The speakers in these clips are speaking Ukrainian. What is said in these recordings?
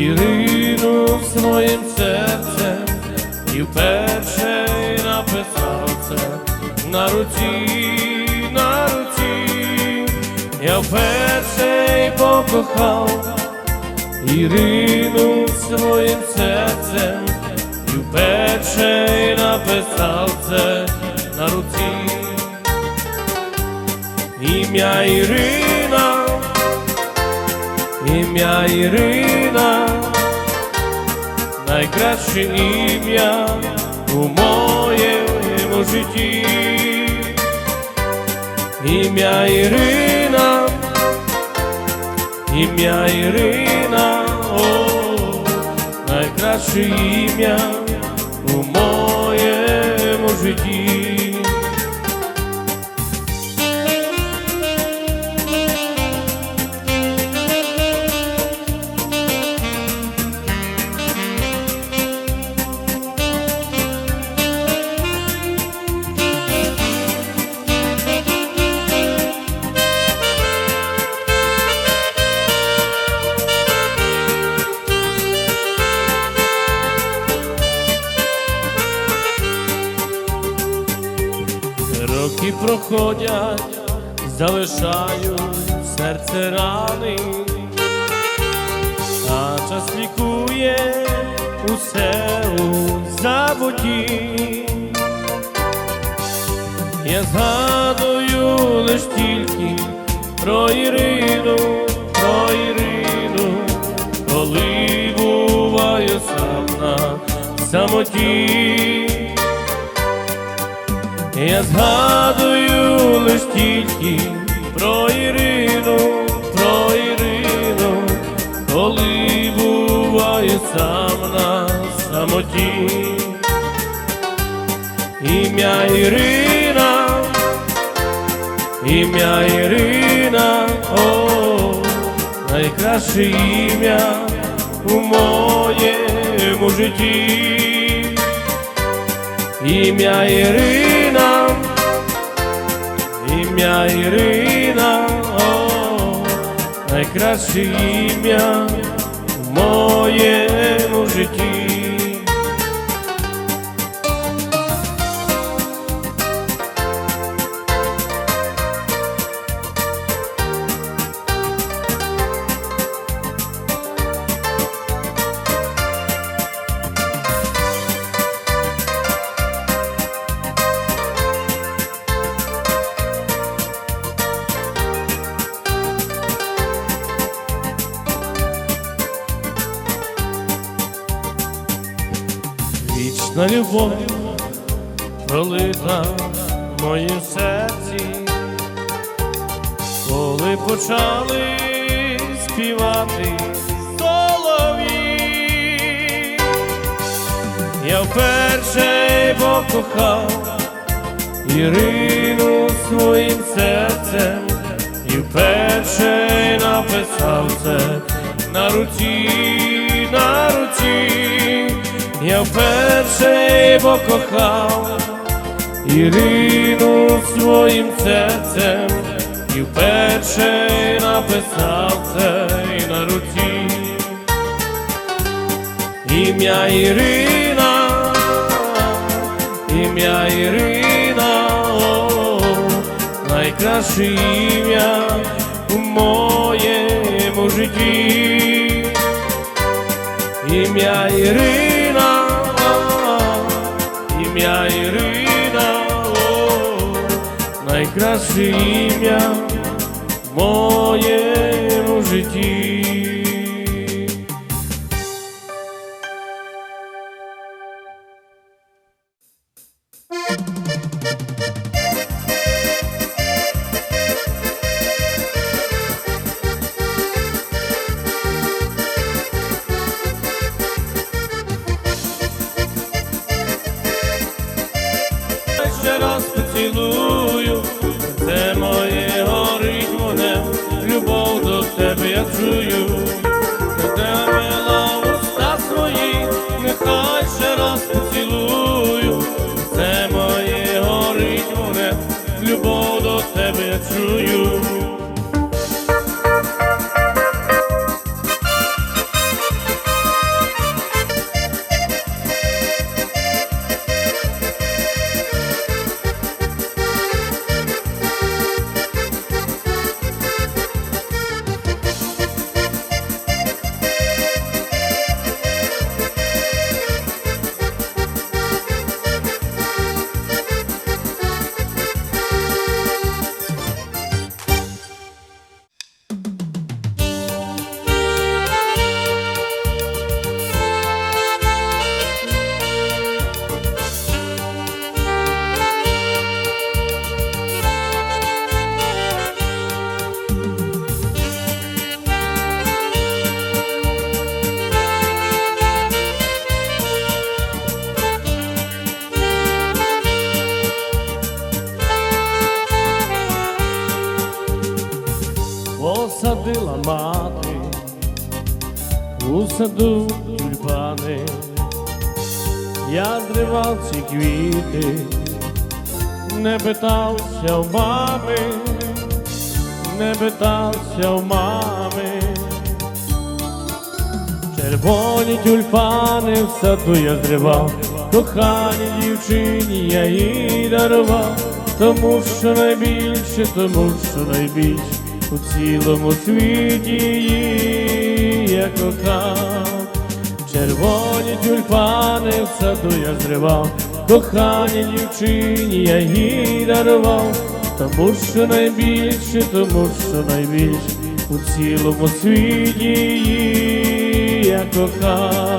Ірину своїм серцем, і вперше написав це на руці, на руці, я вперше покохав Ірину своїм серцем, і вперше написав це на руці. Ім'я Ірина, ім'я Ірина, найкраще ім'я у моєму житті. Ім'я Ірина, ім'я Ірина, о, найкраще ім'я у моєму Проходять, залишають серце рани, а час лікує усе у забуті. Я згадую лиш тільки про Ірину, про Ірину, коли буваю сам на самоті. Я згадую лиш тільки про Ірину, про Ірину, коли буваю сам на самоті. Ім'я Ірина, ім'я Ірина, о, найкраще ім'я у моєму житті. Ім'я Ірина, ім'я Ірина, о, найкраще ім'я в моєму житті. Пролита в моїм серці, коли почали співати солов'ї, я вперше покохав Ірину своїм серцем і вперше написав це на руці, на руці. Я вперше покохав Ірину своїм серцем і вперше написав це і на руці. Ім'я Ірина, ім'я Ірина, о, найкраще ім'я у моєму житті. Ім'я Ірина, ім'я Ірина, найкраще ім'я в моєму житті. Я зривав ці квіти, не питався в мами, не питався в мами. Червоні тюльпани в саду я зривав, коханій дівчині я їй дарував, тому що найбільше, тому що найбільше у цілому світі її я кохав. Червоні тюльпани в саду я зривав, коханій дівчині я їй дарував, тому що найбільше, тому що найбільше у цілому світі її я кохав.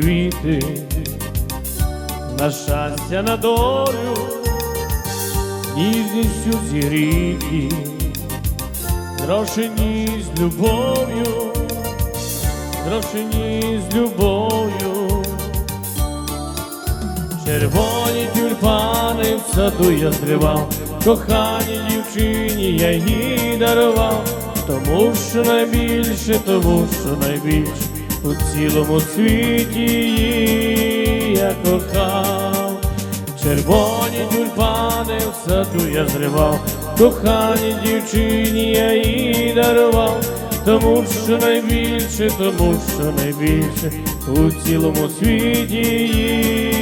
Квіти, на щастя, на долю, ніжністю зігріті, зрошені з любов'ю, зрошені з любов'ю. Червоні тюльпани в саду я зривав, коханій дівчині я їй дарував, тому що найбільше, тому що найбільше у цілому світі її я кохав. Червоні тюльпани в саду я зривав, коханій дівчині я їй дарував, тому що найбільше, тому що найбільше у цілому світі її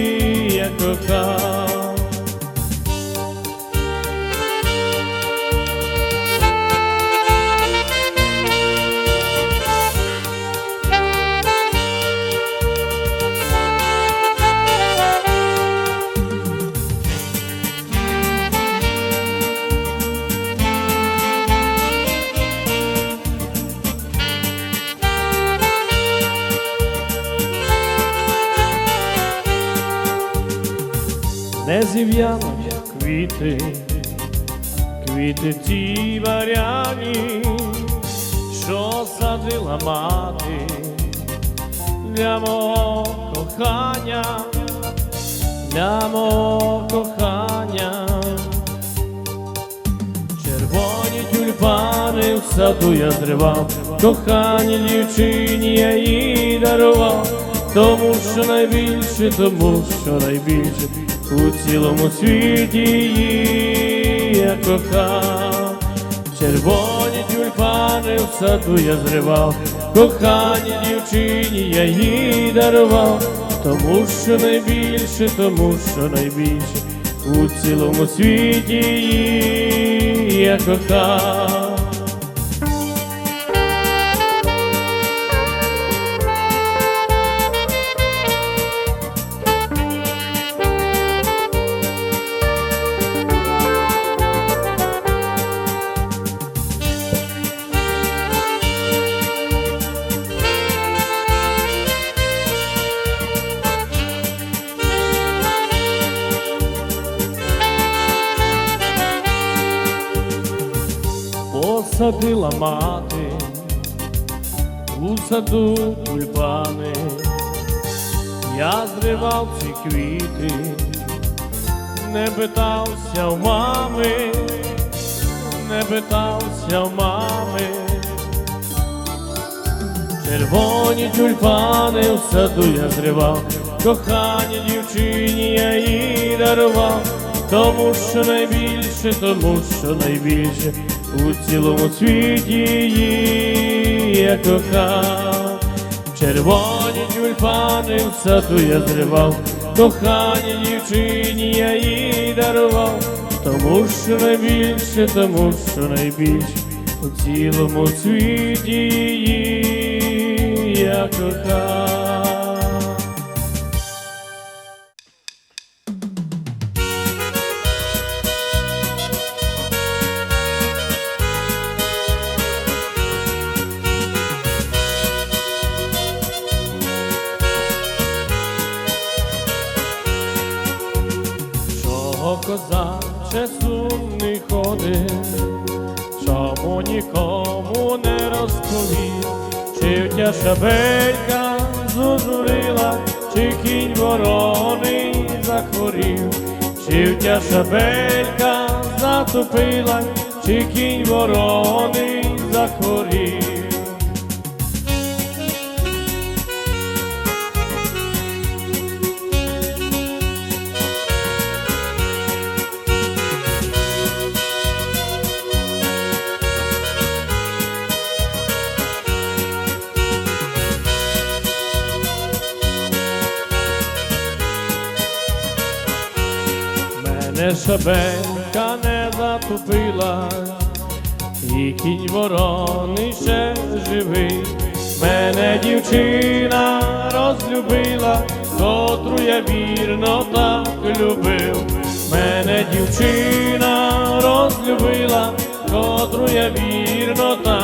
не зів'януть квіти, квіти ті варяні, що садила мати для мого кохання, для мого кохання. Червоні тюльпани в саду я зривав, коханій дівчині я їй дарував, тому що найбільше, тому що найбільше у цілому світі її я кохав. Червоні тюльпани в саду я зривав, коханій дівчині я їй дарував, тому що найбільше, тому що найбільше у цілому світі її я кохав. Мати у саду тюльпани, я зривав ці квіти, не питався в мами, не питався в мами. Червоні тюльпани в саду я зривав, коханій дівчині я їй дарував, тому що найбільше, тому що найбільше у цілому світі я кохав. Червоні тюльпани в саду я зривав, коханій дівчині я їй дарував, тому що найбільше, тому що найбільше у цілому світі її я кохав. Шабелька зужурила, чи кінь вороний захворів, чи втя шабелька затопила, чи кінь вороний захворів. Мене шабелька не затупила, і кінь ворони ще живий. Мене дівчина розлюбила, котру я вірно так любив. Мене дівчина розлюбила, котру я вірно так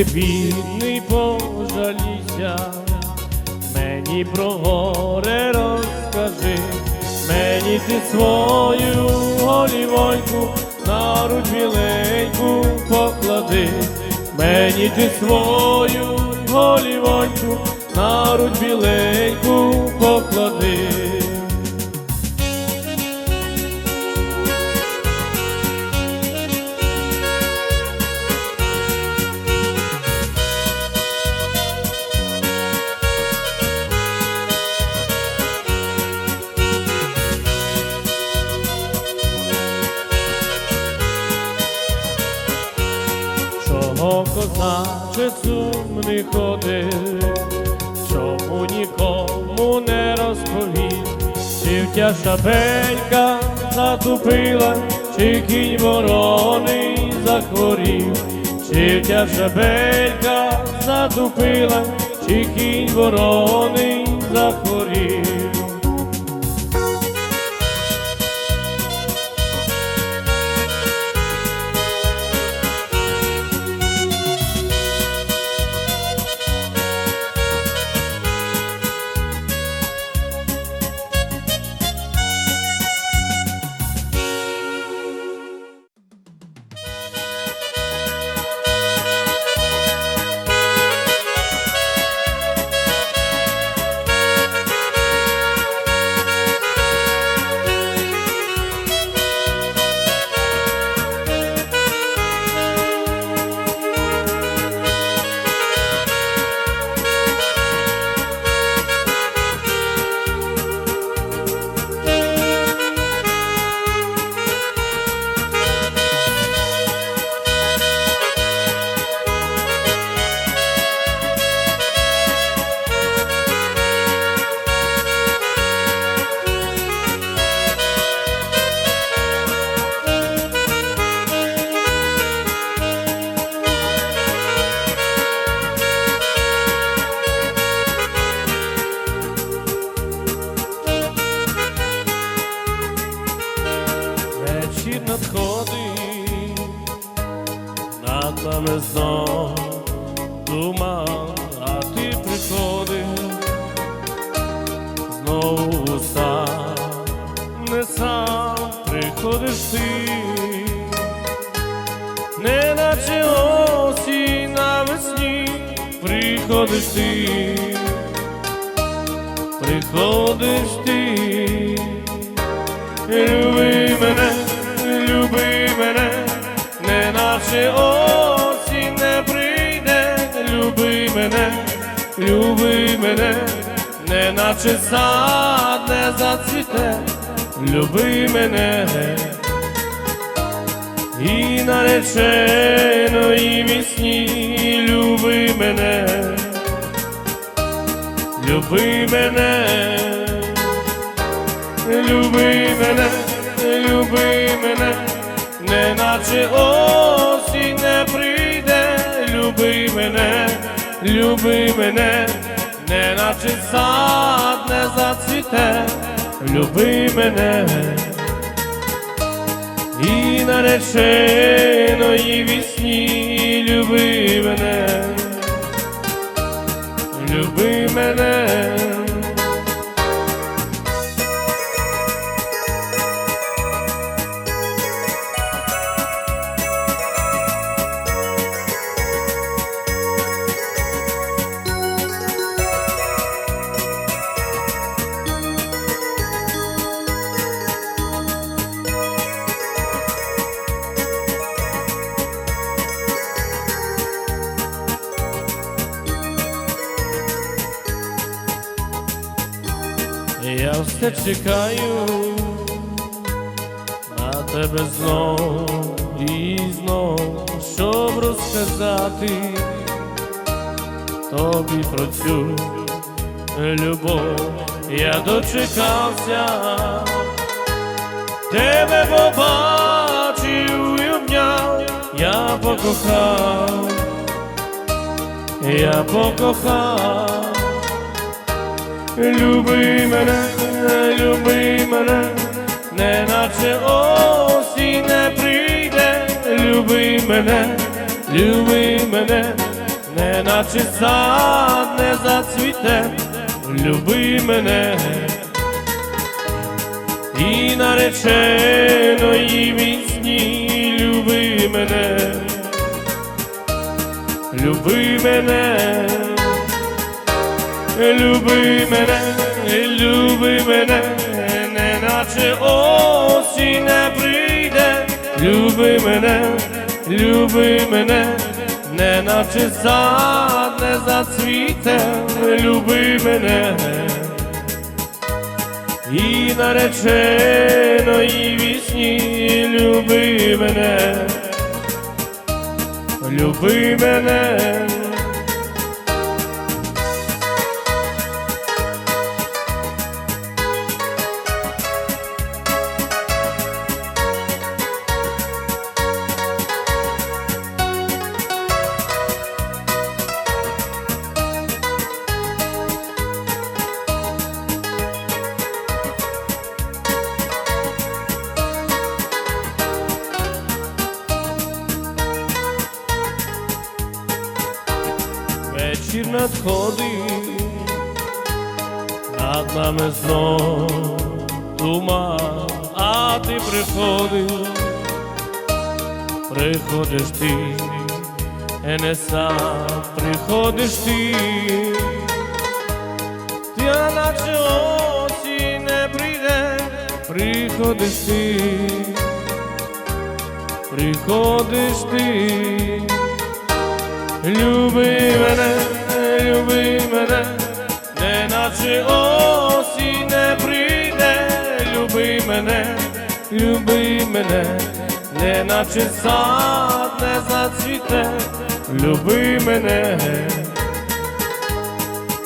ти бідний пожалійся, мені про горе розкажи, мені ти свою голівоньку на руч біленьку поклади, мені ти свою голівоньку на руч біленьку поклади. Козаче сумний ходив, чому нікому не розповів, чи втя шабелька затупила, чи кінь вороний захворів, чи втя шабелька затупила, чи кінь вороний захворів. Не осінь не прийде, люби мене, люби мене, не наче сад не зацвіте, люби мене. І нареченої вісні люби мене, люби мене, люби мене, люби мене, не наче осінь люби мене, не наче сад не зацвіте, люби мене. І нареченої вісні люби мене, люби мене. Я все чекаю на тебе знов і знов, щоб розказати тобі про цю любов. Я дочекався, тебе побачив і обняв, я покохав, я покохав. Люби мене, люби мене, не наче осінь не прийде, люби мене, люби мене, не наче сад не зацвіте, люби мене, і нареченої вісні люби мене, люби мене. Люби мене, люби мене, не наче осінь не прийде, люби мене, люби мене, не наче сад не зацвіте, люби мене, і нареченої вісні, люби мене, люби мене. А ти приходиш, приходиш ти, і не сам приходиш ти, ти а наче осінь не прийде, приходиш ти, приходиш ти. Люби мене, люби мене, не наче осінь люби мене, не наче сад не зацвіте, люби мене,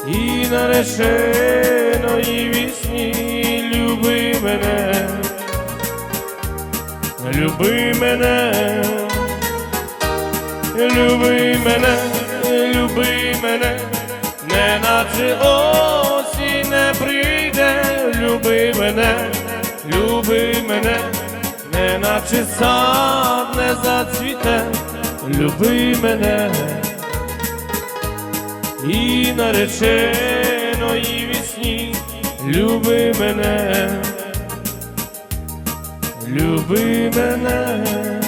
і нареченої вісні, люби мене, люби мене. Люби мене, люби мене, не наче осінь люби мене, не наче сад не зацвіте, люби мене, і нареченої вісні, люби мене, люби мене.